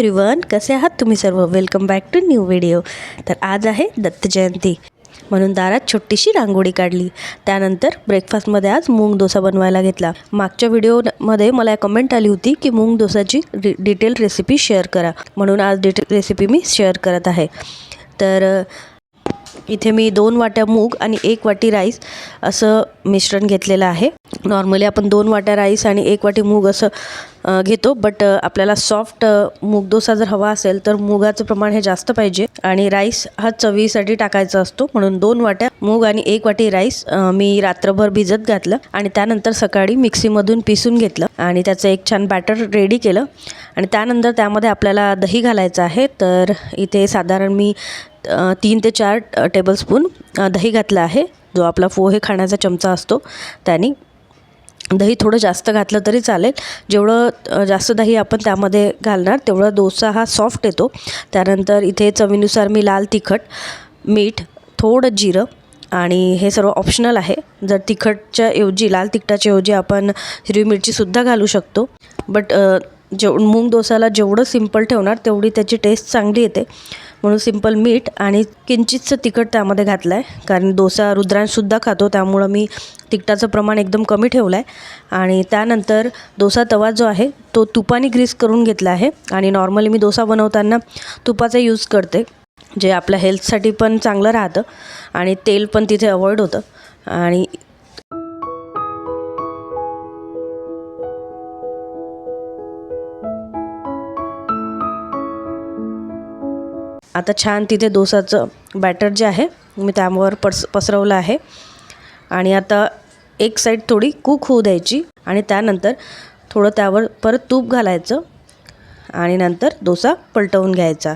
Everyone कसे आहात तुम्ही सर्व? Welcome back to new video तर आज आहे दत्त जयंती. म्हणून दारात छोटीशी रांगोळी काढली. त्यानंतर ब्रेकफास्टमध्ये आज मूग डोसा बनवायला घेतला. मागच्या व्हिडिओमध्ये मला कमेंट आली होती की मूग डोसाची रि डिटेल रेसिपी शेअर करा. म्हणून आज डिटेल रेसिपी मी शेअर करत आहे. तर इथे मी दोन वाट्या मूग आणि एक वाटी राईस असं मिश्रण घेतलेलं आहे. नॉर्मली आपण दोन वाट्या राईस आणि एक वाटी मूग असं घेतो. बट आपल्याला सॉफ्ट मूग डोसा जर हवा असेल तर मुगाचं प्रमाण हे जास्त पाहिजे. आणि राईस हा चवीसाठी टाकायचा असतो. म्हणून दोन वाट्या मूग आणि एक वाटी राईस मी रात्रभर भिजत घातलं. आणि त्यानंतर सकाळी मिक्सीमधून पिसून घेतलं. आणि त्याचं एक छान बॅटर रेडी केलं. आणि त्यानंतर त्यामध्ये आपल्याला दही घालायचं आहे. तर इथे साधारण मी तीन ते चार टेबलस्पून दही घातलं आहे. जो आपला पोहे खाण्याचा चमचा असतो त्याने. दही थोडं जास्त घातलं तरी चालेल. जेवढं जास्त दही आपण त्यामध्ये घालणार तेवढा डोसा हा सॉफ्ट येतो. त्यानंतर इथे चवीनुसार मी लाल तिखट मीठ थोडं जिरं आणि हे सर्व ऑप्शनल आहे. जर तिखटच्या ऐवजी लाल तिखटाच्या ऐवजी आपण हिरवी मिरचीसुद्धा घालू शकतो. बट जेव मूग डोसाला जेवढं सिंपल ठेवणार तेवढी त्याची टेस्ट चांगली येते. म्हणून सिंपल मीठ आणि किंचितचं तिखट त्यामध्ये घातलं आहे कारण डोसा रुद्रांशसुद्धा खातो त्यामुळं मी तिखटाचं प्रमाण एकदम कमी ठेवलं आहे आणि त्यानंतर डोसा तवा जो आहे तो तुपाने ग्रीस करून घेतला आहे. आणि नॉर्मली मी डोसा बनवताना तुपाचा यूज करते जे आपल्या हेल्थसाठी पण चांगलं राहतं आणि तेल पण तिथे अवॉइड होतं. आणि आता छान तिथे डोसाचं बॅटर जे आहे मी त्यावर पस पसरवलं आहे. आणि आता एक साईड थोडी कुक होऊ द्यायची आणि त्यानंतर थोडं त्यावर परत तूप घालायचं आणि नंतर डोसा पलटवून घ्यायचा.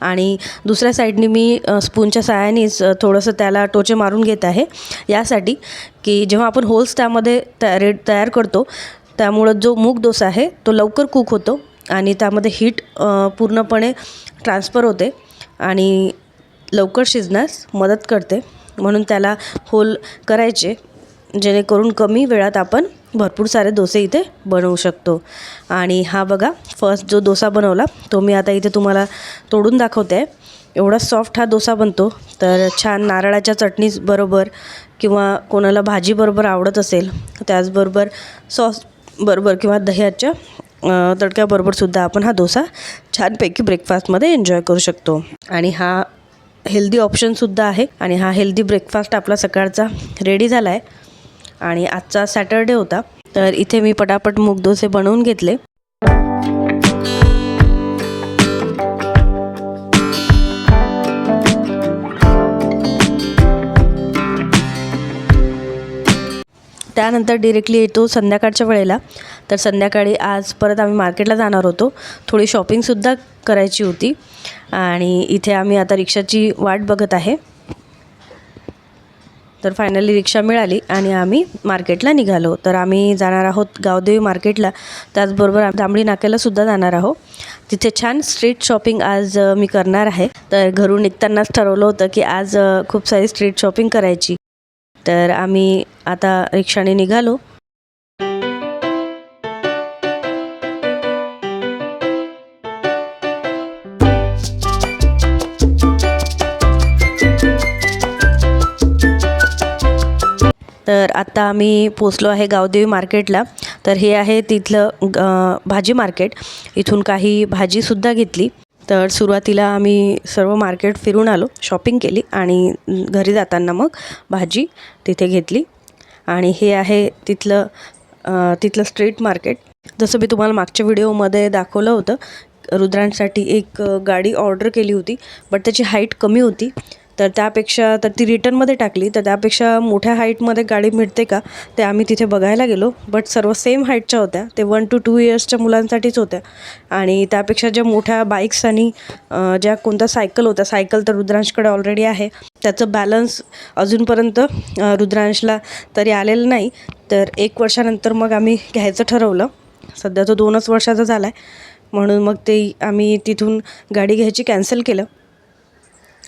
आणि दुसऱ्या साईडने मी स्पूनच्या साह्यानेच थोडंसं त्याला टोचे मारून घेत आहे. यासाठी की जेव्हा आपण होल्स त्यामध्ये तयार तयार करतो त्यामुळं जो मूग डोसा आहे तो लवकर कुक होतो. आणि त्यामध्ये हीट पूर्णपणे ट्रान्सफर होते आणि लवकर शिजण्यास मदत करते. म्हणून त्याला होल करायचे जेणेकरून कमी वेळात आपण भरपूर सारे डोसे इथे बनवू शकतो. आणि हा बघा फर्स्ट जो डोसा बनवला तो मी आता इथे तुम्हाला तोडून दाखवते. आहे एवढा सॉफ्ट हा डोसा बनतो तर छान नारळाच्या चटणीबरोबर किंवा कोणाला भाजीबरोबर आवडत असेल त्याचबरोबर सॉस बरोबर किंवा दह्याच्या तडक्याबरोबरसुद्धा आपण हा डोसा छानपैकी ब्रेकफास्टमध्ये एन्जॉय करू शकतो. आणि हा हेल्दी ऑप्शनसुद्धा आहे. आणि हा हेल्दी ब्रेकफास्ट आपला सकाळचा रेडी झाला आहे आणि आजचा सॅटरडे होता. तर इथे मी पटापट मूग डोसे बनवून घेतले. त्यानंतर डिरेक्टली येतो संध्याकाळच्या वेळेला. तर संध्याकाळी आज परत आम्ही मार्केटला जाणार होतो. थोडी शॉपिंगसुद्धा करायची होती. आणि इथे आम्ही आता रिक्षाची वाट बघत आहे. तर फायनली रिक्षा मिळाली आणि आम्ही मार्केटला निघालो. तर आम्ही जाणार आहोत गावदेवी मार्केटला त्याचबरोबर आम्ही तांबडी नाक्यालासुद्धा जाणार आहोत. तिथे छान स्ट्रीट शॉपिंग आज मी करणार आहे. तर घरून निघतानाच ठरवलं होतं की आज खूप सारी स्ट्रीट शॉपिंग करायची. तर आम्ही आता रिक्षाने निघालो. तर आत्ता आम्ही पोचलो आहे गावदेवी मार्केटला. तर हे आहे तिथलं भाजी मार्केट. इथून काही भाजीसुद्धा घेतली. तर सुरुवातीला आम्ही सर्व मार्केट फिरून आलो शॉपिंग केली आणि घरी जाताना मग भाजी तिथे घेतली. आणि हे आहे तिथलं तिथलं स्ट्रीट मार्केट जसं मी तुम्हाला मागच्या व्हिडिओमध्ये दाखवलं होतं रुद्रांसाठी एक गाडी ऑर्डर केली होती बट त्याची हाईट कमी होती. तर त्यापेक्षा तर ती रिटर्नमध्ये टाकली. तर त्यापेक्षा मोठ्या हाईटमध्ये गाडी मिळते का ते आम्ही तिथे बघायला गेलो. बट सर्व सेम हाईटच्या होत्या. ते वन टू टू इयर्सच्या मुलांसाठीच होत्या. आणि त्यापेक्षा ज्या मोठ्या बाईक्स आणि ज्या कोणत्या सायकल होत्या सायकल तर रुद्रांशकडे ऑलरेडी आहे. त्याचं बॅलन्स अजूनपर्यंत रुद्रांशला तरी आलेलं नाही. तर एक वर्षानंतर मग आम्ही घ्यायचं ठरवलं. सध्या तो दोनच वर्षाचा झाला आहे म्हणून मग ते आम्ही तिथून गाडी घ्यायची कॅन्सल केलं.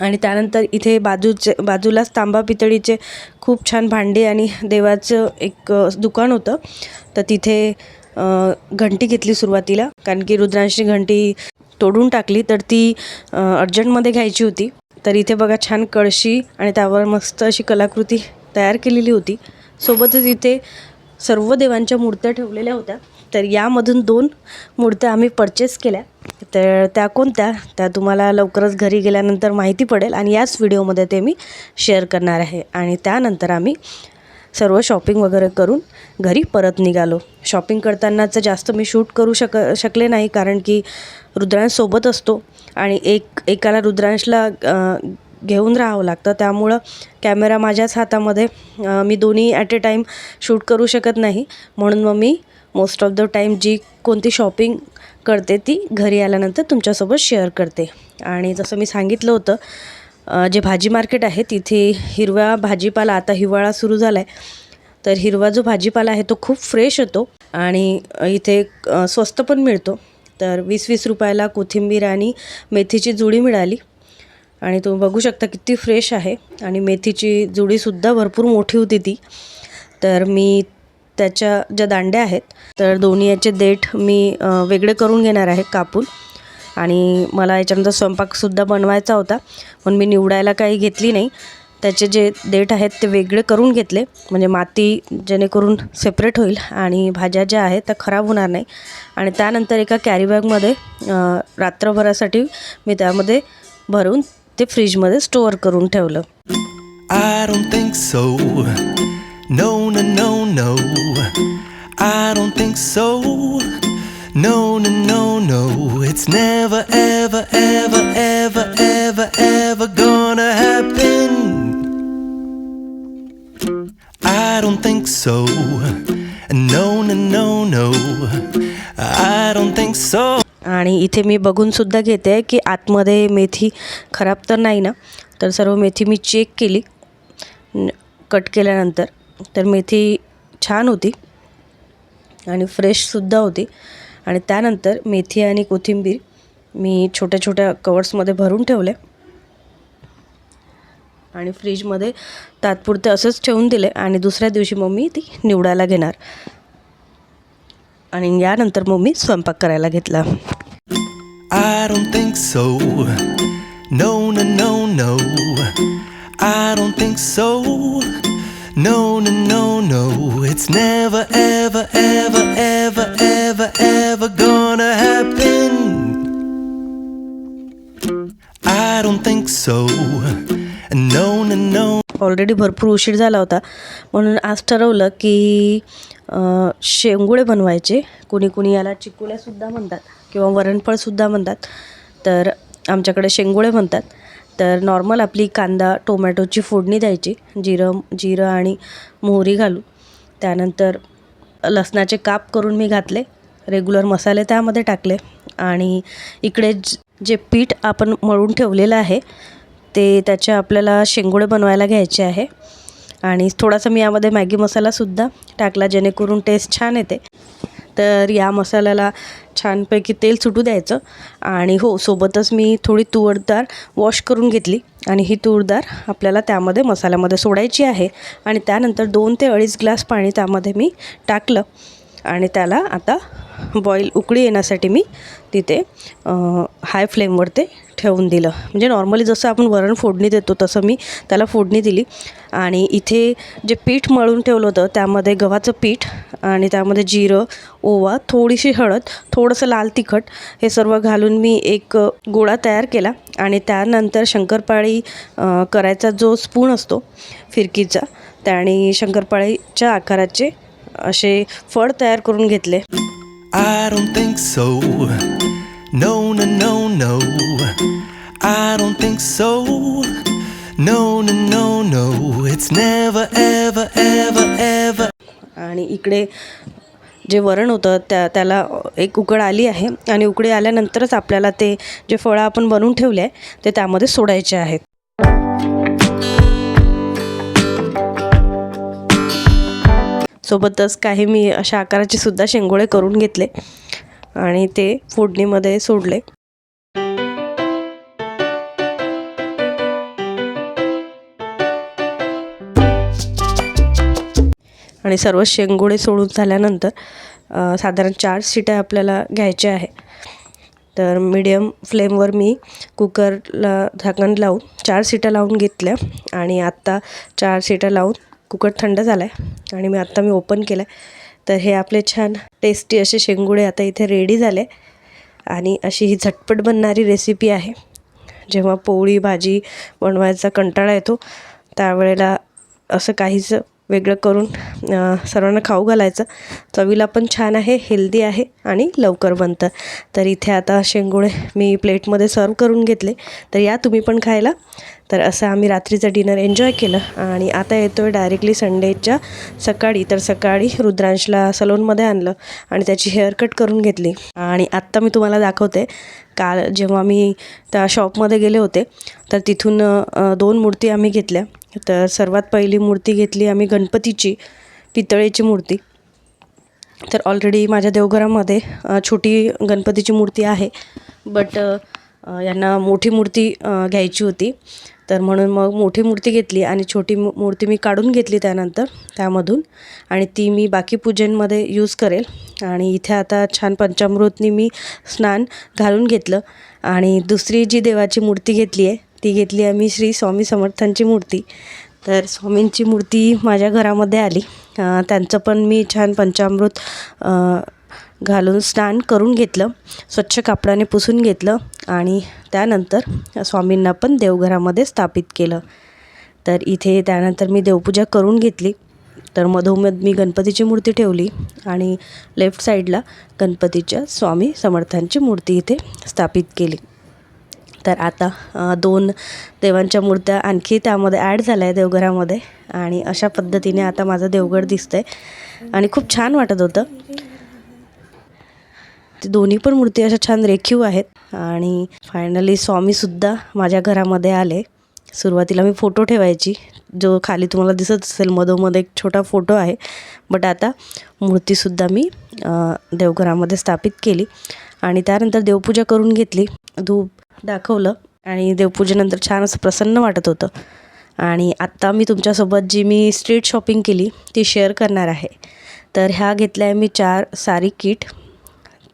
आणि त्यानंतर इथे बाजूचे बाजूलाच तांबा पितळीचे खूप छान भांडे आणि देवाचं एक दुकान होतं. तर तिथे घंटी घेतली सुरुवातीला कारण की रुद्रांशी घंटी तोडून टाकली तर ती अर्जंटमध्ये घ्यायची होती. तर इथे बघा छान कळशी आणि त्यावर मस्त अशी कलाकृती तयार केलेली होती. सोबतच इथे सर्व देवांच्या मूर्त्या ठेवलेल्या होत्या. तर यामधून दोन मूर्त्या आम्ही परचेस केल्या. तर त्या कोणत्या? त्या तुम्हाला लवकरच घरी गेल्यानंतर माहिती पडेल आणि याच व्हिडिओमध्ये ते मी शेअर करणार आहे. आणि त्यानंतर आम्ही सर्व शॉपिंग वगैरे करून घरी परत निघालो. शॉपिंग करतानाचं जास्त मी शूट करू शक शकले नाही कारण की रुद्रांश सोबत असतो आणि एक एकाला रुद्रांशला घेऊन राहावं लागतं. त्यामुळं कॅमेरा माझ्याच हातामध्ये मी दोन्ही ॲट ए टाईम शूट करू शकत नाही. म्हणून मग मी मोस्ट ऑफ द टाईम जी कोणती शॉपिंग करते ती घरी आल्यानंतर तुमच्यासोबत शेअर करते. आणि जसं मी सांगितलं होतं जे भाजी मार्केट आहे तिथे हिरवा भाजीपाला आता हिवाळा सुरू झाला आहे तर हिरवा जो भाजीपाला आहे तो खूप फ्रेश होतो आणि इथे स्वस्त पण मिळतो. तर वीस वीस रुपयाला कोथिंबीर आणि मेथीची जुडी मिळाली. आणि तुम्ही बघू शकता किती फ्रेश आहे. आणि मेथीची जुडीसुद्धा भरपूर मोठी होती ती. तर मी त्याच्या ज्या दांड्या आहेत तर दोन्ही याचे देठ मी वेगळे करून घेणार आहे कापून. आणि मला याच्यानंतर स्वयंपाकसुद्धा बनवायचा होता पण मी निवडायला काही घेतली नाही. त्याचे जे देठ आहेत ते वेगळे करून घेतले म्हणजे माती जेणेकरून सेपरेट होईल आणि भाज्या ज्या आहेत त्या खराब होणार नाही. आणि त्यानंतर एका कॅरीबॅगमध्ये रात्रभरासाठी मी त्यामध्ये भरून ते फ्रीजमध्ये स्टोअर करून ठेवलं. I don't think so. No, no, no, no. I don't think so. No, no, no, no. It's never, ever, ever, ever, ever, ever gonna happen. I don't think so. No, no, no, no. I don't think so. आणि इथे मी बघून सुद्धा घेते की आतमध्ये मेथी खराब तर नाही ना तर सर्व मेथी मी चेक केली कट केल्यानंतर तर मेथी छान होती आणि फ्रेशसुद्धा होती आणि त्यानंतर मेथी आणि कोथिंबीर मी छोट्या छोट्या कवर्समध्ये भरून ठेवले आणि फ्रीजमध्ये तात्पुरते असंच ठेवून दिले आणि दुसऱ्या दिवशी मग मी ती निवडायला घेणार आणि यानंतर मग मी स्वयंपाक करायला घेतला I don't think so. No, no, no, no. I don't think so. No, no, no, no. It's never, ever, ever, ever, ever, ever gonna happen. I don't think so. No, no, no. Already भरपूर उशीर झाला होता म्हणून आज ठरवलं की शेंगुळे बनवायचे कुणी कुणी याला चिकुल्यासुद्धा म्हणतात किंवा वरणफळसुद्धा म्हणतात तर आमच्याकडे शेंगुळे म्हणतात तर नॉर्मल आपली कांदा टोमॅटोची फोडणी द्यायची जिरं जिरं आणि मोहरी घालू त्यानंतर लसणाचे काप करून मी घातले. रेग्युलर मसाले त्यामध्ये टाकले. आणि इकडे ज- जे पीठ आपण मळून ठेवलेलं आहे ते त्याचे आपल्याला शेंगोळे बनवायला घ्यायचे आहे. आणि थोडासा मी यामध्ये मॅगी मसालासुद्धा टाकला जेणेकरून टेस्ट छान येते. तर या मसाल्याला छानपैकी तेल सुटू द्यायचं. आणि हो सोबतच मी थोडी तुवडदार वॉश करून घेतली. आणि ही तूरदार आपल्याला त्यामध्ये मसाल्यामध्ये सोडायची आहे. आणि त्यानंतर दोन ते अडीच ग्लास पाणी त्यामध्ये मी टाकलं. आणि त्याला आता बॉईल उकळी येण्यासाठी मी तिथे हाय फ्लेमवर ते ठेवून दिलं. म्हणजे नॉर्मली जसं आपण वरण फोडणी देतो तसं मी त्याला फोडणी दिली. आणि इथे जे पीठ मळून ठेवलं होतं त्यामध्ये गव्हाचं पीठ आणि त्यामध्ये जिरं ओवा थोडीशी हळद थोडंसं लाल तिखट हे सर्व घालून मी एक गोळा तयार केला. आणि त्यानंतर शंकरपाळी करायचा जो स्पून असतो फिरकीचा त्याने शंकरपाळीच्या आकाराचे असे फळ तयार करून घेतले I don't think so. No, no, no, no. I don't think so. No, no, no, no. It's never, ever, ever, ever. आणि इकडे जे वरण होतं त्या त्याला एक उकड आली आहे आणि उकडी आल्यानंतरच आपल्याला ते जे फळं आपण बनवून ठेवले आहे ते त्यामध्ये सोडायचे आहेत सोबतच काही मी अशा आकाराचे सुद्धा शेंगोळे करून घेतले आणि ते फोडणीमध्ये सोडले. आणि सर्व शेंगोळे सोडून झाल्यानंतर साधारण चार शिट्या आपल्याला घ्यायच्या आहे. तर मीडियम फ्लेमवर मी कुकरला झाकण लावून चार शिट्या लावून घेतल्या आणि आत्ता चार शिट्या लावून कुकर थंड झाला आहे आणि मी आत्ता मी ओपन केलं आहे तर हे आपले छान टेस्टी असे शेंगुळे आता इथे रेडी झाले. आणि अशी ही झटपट बनणारी रेसिपी आहे. जेव्हा पोळी भाजी बनवायचा कंटाळा येतो त्यावेळेला असं काहीच वेगळं करून सर्वांना खाऊ घालायचं. चवीला पण छान आहे हेल्दी आहे आणि लवकर बनतं. तर इथे आता शेंगोळे मी प्लेटमध्ये सर्व करून घेतले. तर या तुम्ही पण खायला. तर असं आम्ही रात्रीचं डिनर एन्जॉय केलं आणि आता येतो आहे डायरेक्टली संडेच्या सकाळी. तर सकाळी रुद्रांशला सलोनमध्ये आणलं आणि त्याची हेअरकट करून घेतली. आणि आत्ता मी तुम्हाला दाखवते काल जेव्हा मी त्या शॉपमध्ये गेले होते तर तिथून दोन मूर्ती आम्ही घेतल्या. तर सर्वात पहिली मूर्ती घेतली आम्ही गणपतीची पितळेची मूर्ती. तर ऑलरेडी माझ्या देवघरामध्ये छोटी गणपतीची मूर्ती आहे. बट यांना मोठी मूर्ती घ्यायची होती. तर म्हणून मग मोठी मूर्ती घेतली आणि छोटी मू मूर्ती मी काढून घेतली त्यानंतर त्यामधून. आणि ती मी बाकी पूजेंमध्ये यूज करेल. आणि इथे आता छान पंचामृतनी मी स्नान घालून घेतलं. आणि दुसरी जी देवाची मूर्ती घेतली आहे ती घेतली आहे मी श्री स्वामी समर्थांची मूर्ती. तर स्वामींची मूर्ती माझ्या घरामध्ये आली. त्यांचं पण मी छान पंचामृत घालून स्नान करून घेतलं स्वच्छ कापडाने पुसून घेतलं आणि त्यानंतर स्वामींना पण देवघरामध्ये स्थापित केलं. तर इथे त्यानंतर मी देवपूजा करून घेतली. तर मधोमध मी गणपतीची मूर्ती ठेवली आणि लेफ्ट साईडला गणपतीच्या स्वामी समर्थांची मूर्ती इथे स्थापित केली. तर आता दोन देवांच्या मूर्त्या आणखी त्यामध्ये ॲड झाल्या आहे देवघरामध्ये आणि अशा पद्धतीने आता माझं देवघर आहे आणि खूप छान वाटत होतं. ते दोन्ही पण मूर्ती अशा छान रेखीव आहेत. आणि फायनली स्वामीसुद्धा माझ्या घरामध्ये आले. सुरुवातीला मी फोटो ठेवायची. जो खाली तुम्हाला दिसत असेल मधोमध एक छोटा फोटो आहे. बट आता मूर्तीसुद्धा मी देवघरामध्ये स्थापित केली. आणि त्यानंतर देवपूजा करून घेतली. धूप दाखवलं. आणि देवपूजेनंतर छान असं प्रसन्न वाटत होतं. आणि आत्ता मी तुमच्यासोबत जी मी स्ट्रीट शॉपिंग केली ती शेअर करणार आहे. तर ह्या घेतल्या आहे मी चार सारी किट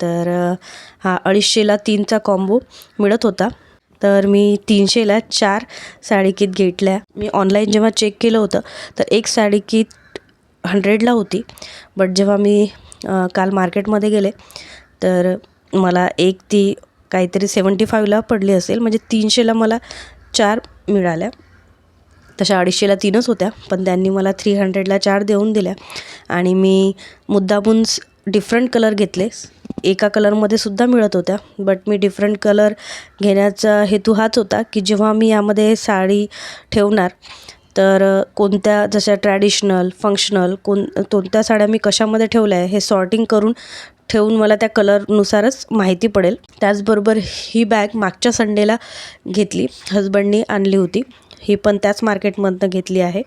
तर हा अडीचशेला तीनचा कॉम्बो मिळत होता. तर मी तीनशेला चार साडी किट घेतल्या. मी ऑनलाईन जेव्हा चेक केलं होतं तर एक साडी किट हंड्रेडला होती. बट जेव्हा मी काल मार्केटमध्ये गेले तर मला एक ती काहीतरी सेवन्टी फाईव्हला पडली असेल. म्हणजे तीनशेला मला चार मिळाल्या. तशा अडीचशेला तीनच होत्या पण त्यांनी मला थ्री हंड्रेडला चार देऊन दिल्या. आणि मी मुद्दामून डिफरंट कलर घेतले. एका कलरमध्ये सुद्धा मिळत होत्या. बट मी डिफरंट कलर घेण्याचा हेतू हाच होता की जेव्हा मी यामध्ये साडी ठेवणार तर कोणत्या जशा ट्रॅडिशनल फंक्शनल कोण कोणत्या साड्या मी कशामध्ये ठेवल्या आहे हे सॉर्टिंग करून ठेवून मला त्या कलरनुसारच माहिती पडेल. त्याचबरोबर ही बॅग मागच्या संडेला घेतली हजबंडनी आणली होती. ही पण त्याच मार्केटमधनं घेतली आहे.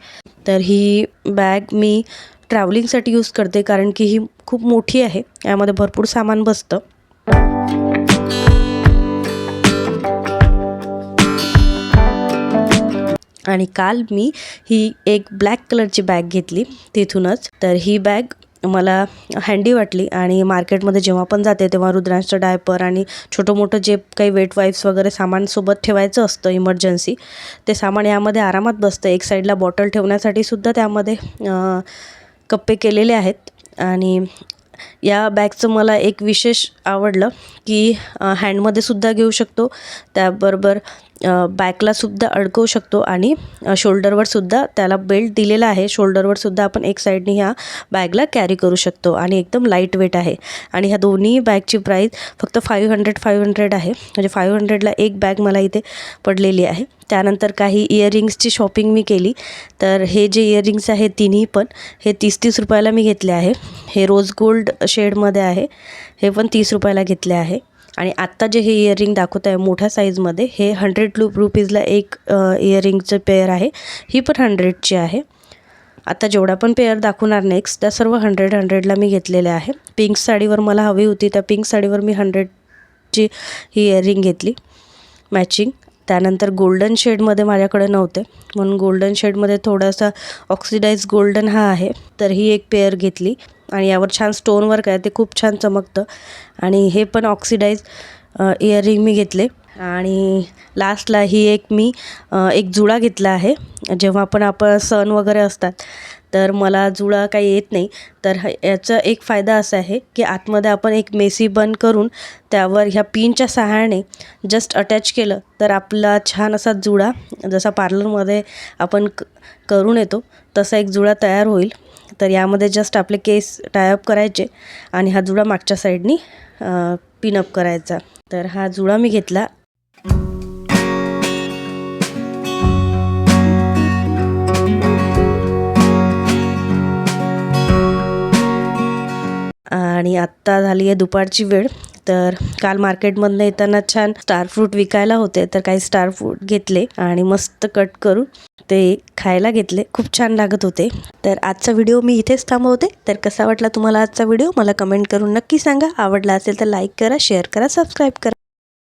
तर ही बॅग मी ट्रॅव्हलिंगसाठी यूज करते कारण की ही खूप मोठी आहे. यामध्ये भरपूर सामान बसतं. आणि काल मी ही एक ब्लॅक कलरची बॅग घेतली तिथूनच. तर ही बॅग मला हँडी वाटली आणि मार्केटमध्ये जेव्हा पण जाते तेव्हा रुद्रांचं डायपर आणि छोटं मोठं जे काही वेट वाईप्स वगैरे सामान सोबत ठेवायचं असतं इमर्जन्सी ते सामान यामध्ये आरामात बसतं. एक साईडला बॉटल ठेवण्यासाठी सुद्धा त्यामध्ये कप्पे केलेले आहेत. आणि या बॅगचं मला एक विशेष आवडलं की हँडमध्ये सुद्धा घेऊ शकतो. त्याबरोबर बॅकला सुद्धा अडकवू शकतो आणि शोल्डरवर सुद्धा त्याला बेल्ट दिलेला आहे. शोल्डरवर सुद्धा आपण एक साईडने ह्या बॅगला कॅरी करू शकतो आणि एकदम लाइट वेट आहे. आणि ह्या दोन्ही बॅगची प्राईस फक्त फाईव्ह हंड्रेड फाईव्ह हंड्रेड आहे. म्हणजे फाईव्ह हंड्रेडला एक बॅग मला इथे पडलेली आहे. त्यानंतर काही इयरिंग्सची शॉपिंग मी केली. तर हे जे इयरिंग्स आहे तिन्ही पण हे तीस तीस रुपयाला मी घेतले आहे. हे रोज गोल्ड शेडमध्ये आहे. हे पण तीस रुपयाला घेतले आहे. आणि आत्ता जे हे इयरिंग दाखवत आहे मोठ्या साईजमध्ये हे हंड्रेड रु रुपीजला एक इयरिंगचं पेअर आहे. ही पण हंड्रेडची आहे. आता जेवढा पण पेअर दाखवणार नेक्स्ट त्या सर्व हंड्रेड हंड्रेडला मी घेतलेल्या आहे. पिंक साडीवर मला हवी होती त्या पिंक साडीवर मी हंड्रेडची ही इयरिंग घेतली. मॅचिंग त्यानंतर गोल्डन शेडमध्ये माझ्याकडे नव्हते. म्हणून गोल्डन शेडमध्ये थोडासा ऑक्सिडाईज गोल्डन हा आहे. तर ही एक पेअर घेतली. आणि यावर छान स्टोन वर्क आहे. ते खूप छान चमकतं. आणि हे पण ऑक्सिडाईज इयरिंग मी घेतले. आणि लास्टला ही एक मी एक जुळा घेतला आहे. जेव्हा पण आपण सण वगैरे असतात तर मला जुळा काही येत नाही. तर ह- याचा एक फायदा असा आहे की आतमध्ये आपण एक मेसी बन करून त्यावर ह्या पिनच्या सहाय्याने जस्ट अटॅच केलं तर आपला छान असा जुळा जसा पार्लरमध्ये आपण क करून येतो तसा एक जुळा तयार होईल. तर यामध्ये जस्ट आपले केस टायअप करायचे आणि हा जुळा मागच्या साईडनी पिनअप करायचा. तर हा जुळा मी घेतला. आणि आत्ता झाली आहे दुपारची वेळ. तर काल मार्केटमधनं येताना छान स्टार फ्रूट विकायला होते तर काही स्टार फ्रूट घेतले आणि मस्त कट करून ते खायला घेतले. खूप छान लागत होते. तर आजचा व्हिडिओ मी इथेच थांबवते. तर कसा वाटला तुम्हाला आजचा व्हिडिओ? मला कमेंट करून नक्की सांगा. आवडला असेल तर लाईक करा शेअर करा सबस्क्राईब करा.